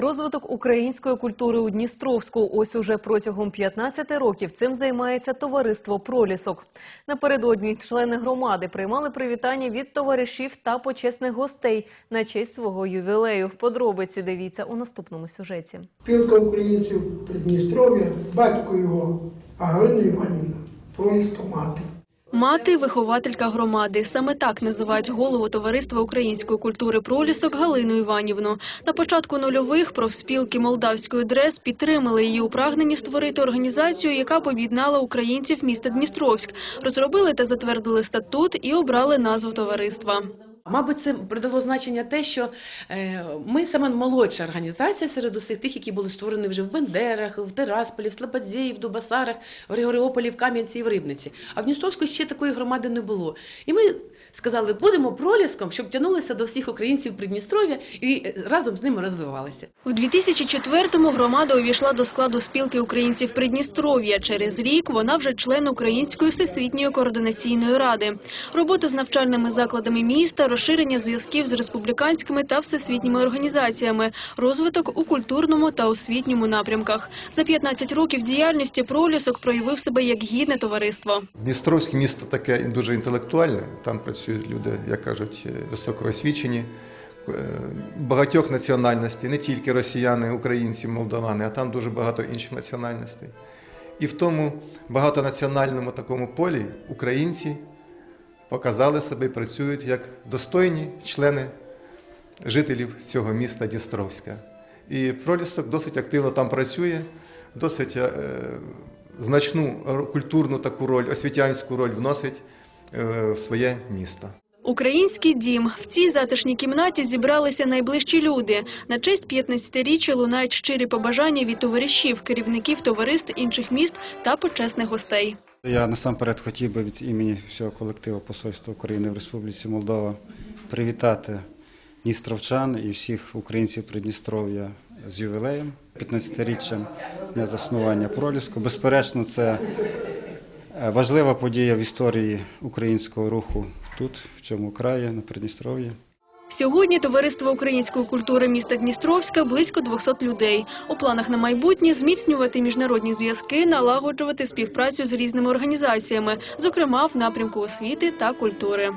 Розвиток української культури у Дністровську. Ось уже протягом 15 років цим займається товариство Пролісок. Напередодні члени громади приймали привітання від товаришів та почесних гостей на честь свого ювілею. Подробиці дивіться у наступному сюжеті. Спілка українців Придністров'я, батько його, Галина Іванівна, проліска мати. Мати – вихователька громади. Саме так називають голову Товариства української культури «Пролісок» Галину Іванівну. На початку нульових профспілки молдавської ДРЕС підтримали її у прагненні створити організацію, яка б об'єднала українців міста Дністровськ. Розробили та затвердили статут і обрали назву товариства. Мабуть, це придало значення те, що е, ми саме молодша організація серед усіх тих, які були створені вже в Бендерах, в Терасполі, в Слободзії, в Дубасарах, в Григоріополі, в Кам'янці і в Рибниці. А в Дністровську ще такої громади не було. І ми сказали, будемо проліском, щоб тягнулися до всіх українців Придністров'я і е, разом з ними розвивалися. В 2004-му громада увійшла до складу спілки українців Придністров'я. Через рік вона вже член Української всесвітньої координаційної ради. Робота з навчальними закладами міста, розширення зв'язків з республіканськими та всесвітніми організаціями, розвиток у культурному та освітньому напрямках. За 15 років діяльності пролісок проявив себе як гідне товариство. Дністровське місто таке дуже інтелектуальне. Там працюють люди, як кажуть, високоосвічені, е, багатьох національностей, не тільки росіяни, українці, молдавани, а там дуже багато інших національностей. І в тому багатонаціональному такому полі українці показали себе і працюють як достойні члени жителів цього міста Дністровська. І пролісок досить активно там працює, досить е, значну культурну таку роль, освітянську роль вносить е, в своє місто. Український дім. В цій затишній кімнаті зібралися найближчі люди. На честь 15-річчя лунають щирі побажання від товаришів, керівників товариств інших міст та почесних гостей. Я насамперед хотів би від імені всього колективу Посольства України в Республіці Молдова привітати дністровчан і всіх українців Придністров'я з ювілеєм, 15-річчям з дня заснування проліску. Безперечно, це е, важлива подія в історії українського руху тут, в цьому краї, на Придністров'ї. Сьогодні товариство української культури міста Дністровська близько 200 людей. У планах на майбутнє зміцнювати міжнародні зв'язки, налагоджувати співпрацю з різними організаціями, зокрема в напрямку освіти та культури.